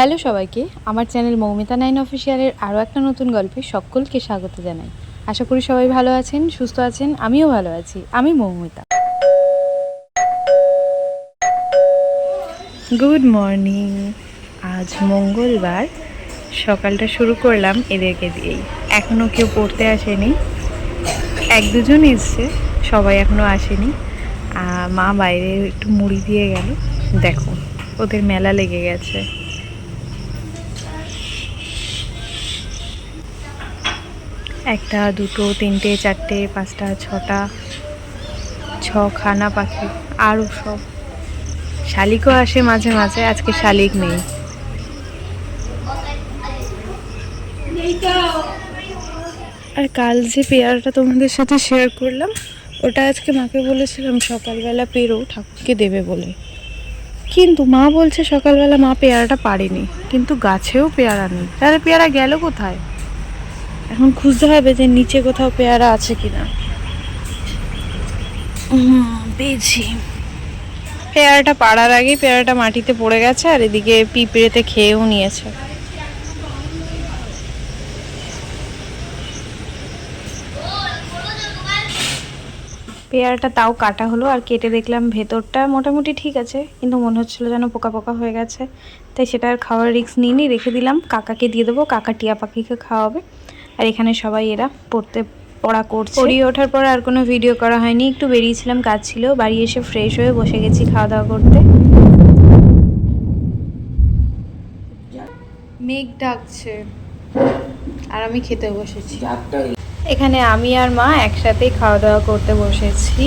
Hello সবাইকে, আমার channel Moumita nine অফিসিয়ালের আরও একটা নতুন গল্পে সকলকে স্বাগত জানাই। আশা করি সবাই ভালো আছেন, সুস্থ আছেন, আমিও ভালো আছি, আমি মৌমিতা। গুড মর্নিং আজ মঙ্গলবার, সকালটা শুরু করলাম এদেরকে দিয়েই। এখনও কেউ পড়তে আসেনি। এক দুজন এসছে, সবাই এখনও আসেনি। মা বাইরে একটু মুড়ি দিয়ে গেল। দেখো, ওদের মেলা লেগে গেছে। একটা, দুটো, তিনটে, চারটে, পাঁচটা, ছটা ছ খানা পাখি আরও সব। শালিকও আসে মাঝে মাঝে, আজকে শালিক নেই। আর কাল যে পেয়ারাটা তোমাদের সাথে শেয়ার করলাম, ওটা আজকে মাকে বলেছিলাম, সকালবেলা পেরো, ঠাকুরকে দেবে বলে। কিন্তু মা বলছে সকালবেলা মা পেয়ারাটা পারেনি, কিন্তু গাছেও পেয়ারা নেই। তাহলে পেয়ারা গেল কোথায়? এখন খুঁজতে হবে যে নিচে কোথাও পেয়ারা আছে কিনা। পেয়েছি। পেয়ারাটা পাড়ার আগেই পেয়ারাটা মাটিতে পড়ে গেছে আর এদিকে পিঁপড়েতে খেয়েও নিয়েছে। পেয়ারাটা তাও কাটা হলো আর কেটে দেখলাম ভেতরটা মোটামুটি ঠিক আছে, কিন্তু মনে হচ্ছিল যেন পোকা পোকা হয়ে গেছে। তাই সেটা আর খাওয়ার রিস্ক নিইনি, রেখে দিলাম। কাকাকে দিয়ে দেবো, কাকা টিয়া পাখিকে খাওয়াবে। আর এখানে সবাই এরা পড়তে পড়া করছে। পড়িয়ে ওঠার পর আর কোনো ভিডিও করা হয়নি। একটু বেরিয়েছিলাম কাজ ছিল। বাড়ি এসে ফ্রেশ হয়ে বসে গেছি খাওয়া দাওয়া করতে। মেঘ ডাকছে। আর আমি খেতে বসেছি। এখানে আমি আর মা একসাথেই খাওয়া দাওয়া করতে বসেছি।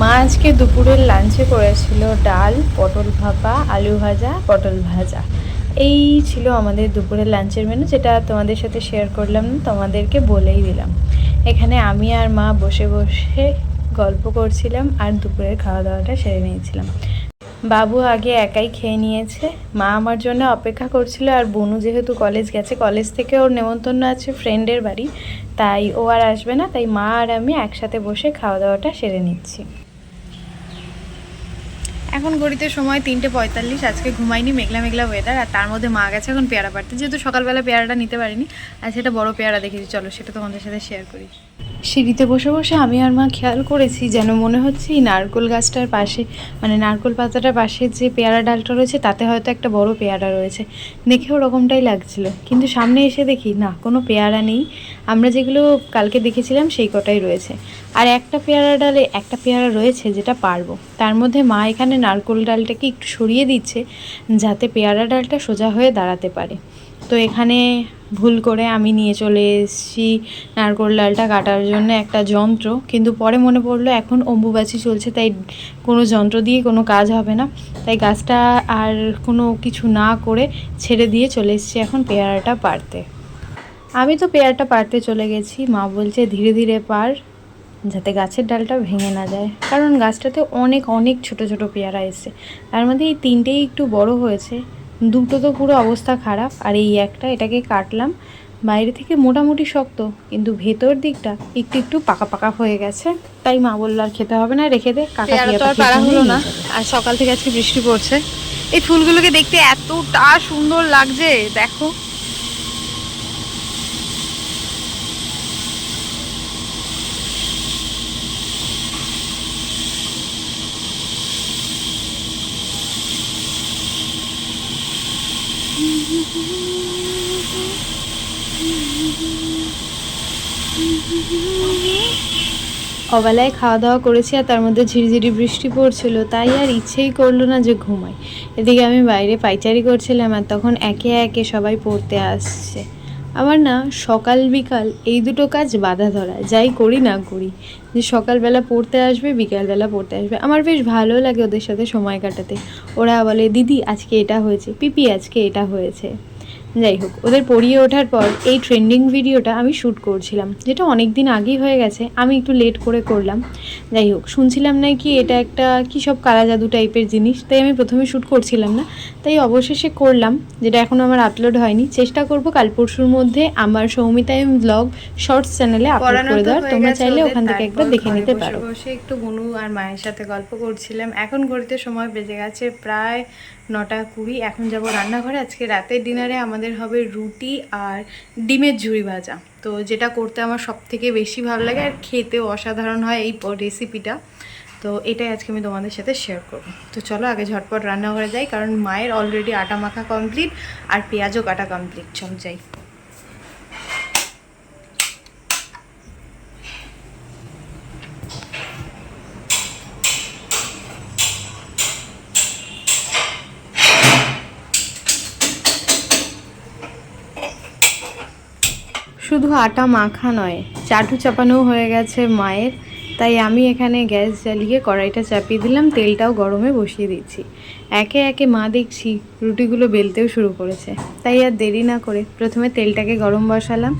মা আজকে দুপুরের লাঞ্চে করেছিল ডাল পটল ভাপা আলু ভাজা পটল ভাজা। এই ছিল আমাদের দুপুরের লাঞ্চের মেনু যেটা তোমাদের সাথে শেয়ার করলাম, তোমাদেরকে বলেই দিলাম। এখানে আমি আর মা বসে বসে গল্প করছিলাম আর দুপুরের খাওয়া দাওয়াটা সেরে নিয়েছিলাম। বাবু আগে একাই খেয়ে নিয়েছে। মা আমার জন্য অপেক্ষা করছিল আর বনু যেহেতু কলেজ গেছে কলেজ থেকে ওর নেমন্তন্ন আছে ফ্রেন্ডের বাড়ি। তাই ও আর আসবে না, তাই মা আর আমি একসাথে বসে খাওয়া দাওয়াটা সেরে নিচ্ছি। এখন গড়িতে সময় তিনটে পঁয়তাল্লিশ, আজকে ঘুমাইনি, মেঘলা মেঘলা ওয়েদার আর তার মধ্যে মা গেছে এখন পেয়ারা পাড়তে। যেহেতু সকালবেলা পেয়ারাটা নিতে পারিনি, আর সেটা বড় পেয়ারা দেখেছি, চলো সেটা তোমাদের সাথে শেয়ার করি। সিঁড়িতে বসে বসে আমি আর মা খেয়াল করেছি যেন মনে হচ্ছে এই নারকোল গাছটার পাশে মানে নারকোল পাতাটার পাশে যে পেয়ারা ডালটা রয়েছে তাতে হয়তো একটা বড় পেয়ারা রয়েছে। দেখে ওরকমটাই লাগছিল। কিন্তু সামনে এসে দেখি, না, কোনো পেয়ারা নেই। আমরা যেগুলো কালকে দেখেছিলাম সেই কটাই রয়েছে। আর একটা পেয়ারা ডালে একটা পেয়ারা রয়েছে যেটা পারব। তার মধ্যে মা এখানে নারকোল ডালটাকে একটু সরিয়ে দিচ্ছে যাতে পেয়ারা ডালটা সোজা হয়ে দাঁড়াতে পারে। তো এখানে ভুল করে আমি নিয়ে চলে এসেছি নারকোল ডালটা কাটার জন্য একটা যন্ত্র। কিন্তু পরে মনে পড়ল এখন অম্বুবাচি চলছে, তাই কোনো যন্ত্র দিয়ে কোনো কাজ হবে না। তাই গাছটা আর কোনো কিছু না করে ছেড়ে দিয়ে চলে এসেছি এখন পেয়ারাটা পারতে আমি তো পেয়ারাটা পারতে চলে গেছি, মা বলছে ধীরে ধীরে পার যাতে গাছের ডালটা ভেঙে না যায়। কারণ গাছটাতে অনেক অনেক ছোট ছোট পেয়ারা এসছে। তার মধ্যে এই তিনটেই একটু বড় হয়েছে। দুটো তো পুরো অবস্থা খারাপ আর এই একটা এটাকে কাটলাম। বাইরে থেকে মোটামুটি শক্ত কিন্তু ভেতর দিকটা একটু একটু পাকা পাকা হয়ে গেছে। তাই মা বলল আর খেতে হবে না রেখে দে কাকা তো আর পাখির পারা হলো না। আর সকাল থেকে আজকে বৃষ্টি পড়ছে। এই ফুলগুলোকে দেখতে এতটা সুন্দর লাগছে দেখো। অবেলায় খাওয়া দাওয়া করেছি আর তার মধ্যে ঝিরিঝিরি বৃষ্টি পড়ছিল, তাই আর ইচ্ছেই করল না যে ঘুমাই। এদিকে আমি বাইরে পাইচারি করছিলাম আর তখন একে একে সবাই পড়তে আসছে। আমার না সকাল বিকাল এই দুটো কাজ বাধা ধরা, যাই করি না করি। যে সকালবেলা পড়তে আসবে, বিকালবেলা পড়তে আসবে। আমার বেশ ভালো লাগে ওদের সাথে সময় কাটাতে। ওরা বলে, দিদি, আজকে এটা হয়েছে। পিপি, আজকে এটা হয়েছে। যাই হোক ওদের পড়িয়ে ওঠার পর এই ট্রেন্ডিং ভিডিওটা আমি শ্যুট করছিলাম যেটা অনেক দিন আগেই হয়ে গেছে আমি একটু লেট করে করলাম। যাই হোক শুনছিলাম না কি এটা একটা কী সব কালা জাদু টাইপের জিনিস তাই আমি প্রথমে শ্যুট করছিলাম না। তাই অবশেষে করলাম যেটা এখনও আমার আপলোড হয়নি। চেষ্টা করব কাল পরশুর মধ্যে আমার সৌমিতা এম ব্লগ শর্টস চ্যানেলে আপলোড করে দেওয়ার। তোমরা চাইলে ওখান থেকে একবার দেখে নিতে পারো। বসে একটু বনু আর মায়ের সাথে গল্প করছিলাম। এখন ঘড়িতে সময় বেজে গেছে প্রায় নটা কুড়ি, এখন যাব রান্নাঘরে। আজকে রাতের ডিনারে আমাদের হবে রুটি আর ডিমের ঝুড়ি ভাজা। তো যেটা করতে আমার সব থেকে বেশি ভালো লাগে আর খেতেও অসাধারণ হয় এই রেসিপিটা তো এটাই আজকে আমি তোমাদের সাথে শেয়ার করব। তো চলো আগে ঝটপট রান্নাঘরে যাই, কারণ মায়ের অলরেডি আটা মাখা কমপ্লিট আর পেঁয়াজও কাটা কমপ্লিট চল যাই। শুধু আটা মাখা নয়, চাটু চাপানো হয়ে গেছে মায়ের। তাই আমি এখানে গ্যাস জ্বালিয়ে কড়াইটা চাপিয়ে দিলাম, তেলটাও গরমে বসিয়ে দিচ্ছি। একে একে মা দেখছি রুটিগুলো বেলতেও শুরু করেছে। তাই আর দেরি না করে প্রথমে তেলটাকে গরম বসালাম,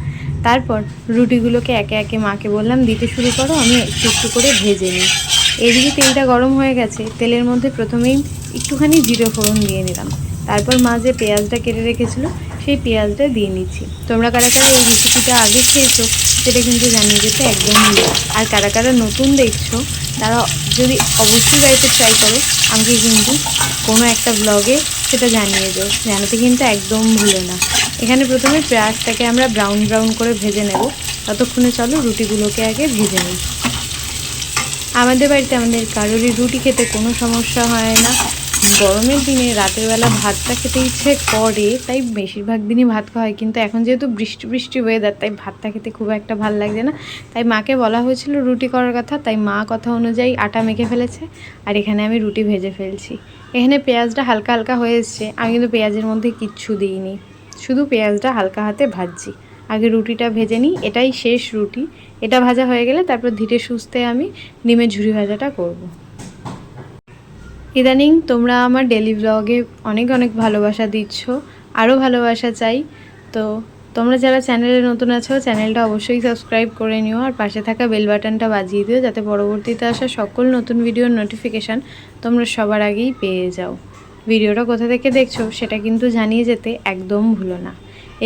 তারপর রুটিগুলোকে একে একে মাকে বললাম, দিতে শুরু করো, আমি একটু একটু করে ভেজে নিই। এদিকে তেলটা গরম হয়ে গেছে, তেলের মধ্যে প্রথমেই একটুখানি জিরে ফোড়ন দিয়ে নিলাম। তারপর মা যে পেঁয়াজটা কেটে রেখেছিল সেই পেঁয়াজটা দিয়ে নিচ্ছি। তোমরা কারা কারা এই রেসিপিটা আগে খেয়েছো, সেটা কিন্তু জানিয়ে যেতে একদম ভুলো। আর কারা কারা নতুন দেখছ, তারা যদি অবশ্যই বাড়িতে ট্রাই করো, আমাকে কিন্তু কোনো একটা ব্লগে সেটা জানিয়ে দাও। জানাতে কিন্তু একদম ভুলো না। এখানে প্রথমে পেঁয়াজটাকে আমরা ব্রাউন ব্রাউন করে ভেজে নেব। ততক্ষণে চলো রুটিগুলোকে আগে ভেজে নিই। আমাদের বাড়িতে আমাদের কারোরই রুটি খেতে কোনো সমস্যা হয় না। গরমের দিনে রাতের বেলা ভাতটা খেতে ইচ্ছে করে, তাই বেশিরভাগ দিনই ভাত খাওয়া হয়। কিন্তু এখন যেহেতু বৃষ্টি বৃষ্টি ওয়েদার তাই ভাতটা খেতে খুব একটা ভালো লাগছে না। তাই মাকে বলা হয়েছিল রুটি করার কথা, তাই মা কথা অনুযায়ী আটা মেখে ফেলেছে। আর এখানে আমি রুটি ভেজে ফেলছি। এখানে পেঁয়াজটা হালকা হালকা হয়ে এসছে। আমি কিন্তু পেঁয়াজের মধ্যে কিচ্ছু দিইনি। শুধু পেঁয়াজটা হালকা হাতে ভাজছি। আগে রুটিটা ভেজে নিই, এটাই শেষ রুটি। এটা ভাজা হয়ে গেলে তারপর ধীরে সুস্থে আমি ডিমের ঝুরি ভাজাটা করব। ইদানিং তোমরা আমার ডেলি ব্লগে অনেক অনেক ভালোবাসা দিচ্ছ আরও ভালোবাসা চাই। তো তোমরা যারা চ্যানেলে নতুন আছো, চ্যানেলটা অবশ্যই সাবস্ক্রাইব করে নিও আর পাশে থাকা বেল বাটনটা বাজিয়ে দিও যাতে পরবর্তীতে আসা সকল নতুন ভিডিওর নোটিফিকেশান তোমরা সবার আগেই পেয়ে যাও। ভিডিওটা কোথা থেকে দেখছ সেটা কিন্তু জানিয়ে যেতে একদম ভুলো না।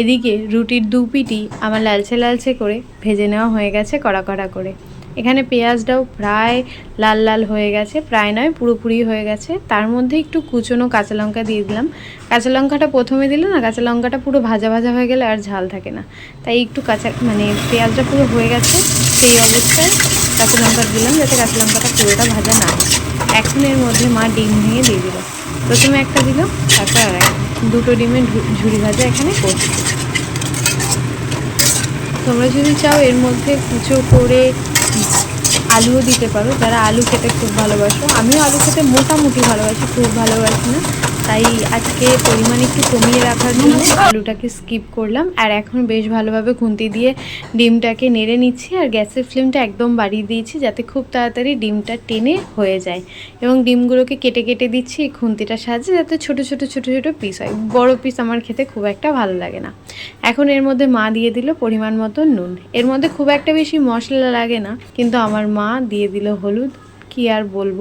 এদিকে রুটির দু পিটি আমার লালচে লালচে করে ভেজে নেওয়া হয়ে গেছে কড়া কড়া করে। এখানে পেঁয়াজটাও প্রায় লাল লাল হয়ে গেছে, প্রায় নয়, পুরোপুরি হয়ে গেছে। তার মধ্যে একটু কুচনো কাঁচা লঙ্কা দিয়ে দিলাম। কাঁচা লঙ্কাটা প্রথমে দিলে না, কাঁচা লঙ্কাটা পুরো ভাজা ভাজা হয়ে গেলে আর ঝাল থাকে না। তাই একটু কাঁচা মানে পেঁয়াজটা পুরো হয়ে গেছে, সেই অবস্থায় কাঁচা লঙ্কা দিলাম যাতে কাঁচা লঙ্কাটা পুরোটা ভাজা না হয়। এখন এর মধ্যে মা ডিম ভেঙে দিয়ে দিল। প্রথমে একটা দিল তারপর আর। দুটো ডিমের ঝু- ঝুরি ভাজা এখানে করছি। তোমরা যদি চাও এর মধ্যে কুচো করে আলুও দিতে পারো। যারা আলু খেতে খুব ভালোবাসো, আমিও আলু খেতে মোটামুটি ভালোবাসি, খুব ভালোবাসি না। তাই আজকে পরিমাণ একটু কমিয়ে রাখার জন্য আলুটাকে স্কিপ করলাম। আর এখন বেশ ভালোভাবে খুন্তি দিয়ে ডিমটাকে নেড়ে নিচ্ছি আর গ্যাসের ফ্লেমটা একদম বাড়িয়ে দিয়েছি যাতে খুব তাড়াতাড়ি ডিমটা টেনে হয়ে যায়। এবং ডিমগুলোকে কেটে কেটে দিচ্ছি এই খুন্তিটার সাহায্যে যাতে ছোট ছোট ছোট ছোট পিস হয়। বড় পিস আমার খেতে খুব একটা ভালো লাগে না। এখন এর মধ্যে মা দিয়ে দিল পরিমাণ মতো নুন। এর মধ্যে খুব একটা বেশি মশলা লাগে না, কিন্তু আমার মা দিয়ে দিল হলুদ। কি আর বলব?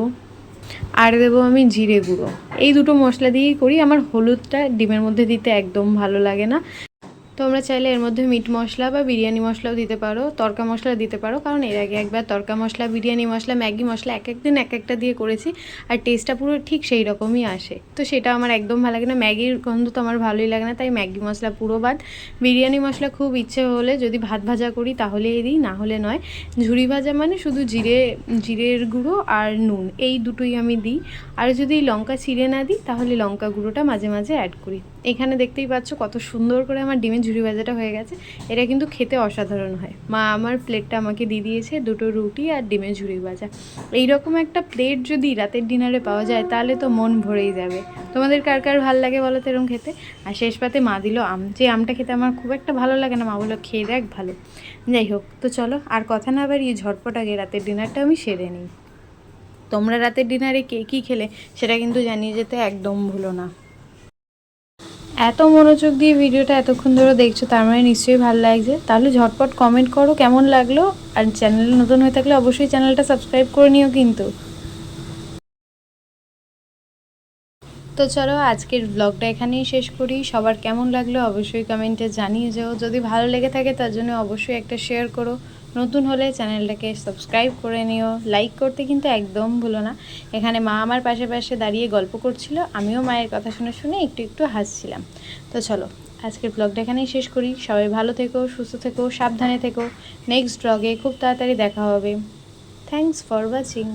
আর দেবো আমি জিরে গুঁড়ো। এই দুটো মশলা দিয়েই করি। আমার হলুদটা ডিমের মধ্যে দিতে একদম ভালো লাগে না। তোমরা চাইলে এর মধ্যে মিট মশলা বা বিরিয়ানি মশলাও দিতে পারো, তরকা মশলা দিতে পারো। কারণ এর আগে একবার তরকা মশলা, বিরিয়ানি মশলা, ম্যাগি মশলা এক একদিন এক একটা দিয়ে করেছি আর টেস্টটা পুরো ঠিক সেই রকমই আসে। তো সেটা আমার একদম ভালো লাগে না। ম্যাগির গন্ধ তো আমার ভালোই লাগে না, তাই ম্যাগি মশলা পুরো বাদ। বিরিয়ানি মশলা খুব ইচ্ছে হলে যদি ভাত ভাজা করি তাহলে দিই, না হলে নয়। ঝুড়ি ভাজা মানে শুধু জিরে, জিরের গুঁড়ো আর নুন, এই দুটোই আমি দিই। আর যদি লঙ্কা ছিঁড়ে না দিই, তাহলে লঙ্কা গুঁড়োটা মাঝে মাঝে অ্যাড করি। এখানে দেখতেই পাচ্ছ কত সুন্দর করে আমার ডিমের ঝুরি ভাজাটা হয়ে গেছে। এটা কিন্তু খেতে অসাধারণ হয়। মা আমার প্লেটটা আমাকে দিয়ে দিয়েছে দুটো রুটি আর ডিমের ঝুড়ি ভাজা। এইরকম একটা প্লেট যদি রাতের ডিনারে পাওয়া যায়, তাহলে তো মন ভরেই যাবে। তোমাদের কার কার ভালো লাগে বলো তো এরকম খেতে? আর শেষ পাতে মা দিল আম। যে আমটা খেতে আমার খুব একটা ভালো লাগে না, মা বলল, খেয়ে দেখ ভালো। যাই হোক, তো চলো, আর কথা না বাড়িয়ে ঝটপট আগে রাতের ডিনারটা আমি সেরে নিই। তোমরা রাতের ডিনারে কে কী খেলে, সেটা কিন্তু জানিয়ে যেতে একদম ভুলো না। এত মনোযোগ দিয়ে ভিডিওটা এতক্ষণ ধরে দেখছ, তার মানে নিশ্চয়ই ভালো লাগছে। তাহলে ঝটপট কমেন্ট করো, কেমন লাগল? আর চ্যানেলে নতুন হয়ে থাকলে অবশ্যই চ্যানেলটা সাবস্ক্রাইব করে নিও কিন্তু। তো চলো, আজকের ব্লগটা এখানেই শেষ করি। সবার কেমন লাগল অবশ্যই কমেন্টে জানিয়ে যাও। যদি ভালো লেগে থাকে, তার জন্য অবশ্যই একটা শেয়ার করো। নতুন হলে চ্যানেলটাকে সাবস্ক্রাইব করে নিও। লাইক করতে কিন্তু একদম ভুলো না। এখানে মা আমার পাশে পাশে দাঁড়িয়ে গল্প করছিল, আমিও মায়ের কথা শুনে শুনে একটু একটু হাসছিলাম। তো চলো, আজকের ব্লগটা এখানেই শেষ করি। সবাই ভালো থেকো, সুস্থ থেকো, সাবধানে থেকো। নেক্সট ব্লগে খুব তাড়াতাড়ি দেখা হবে। Thanks for watching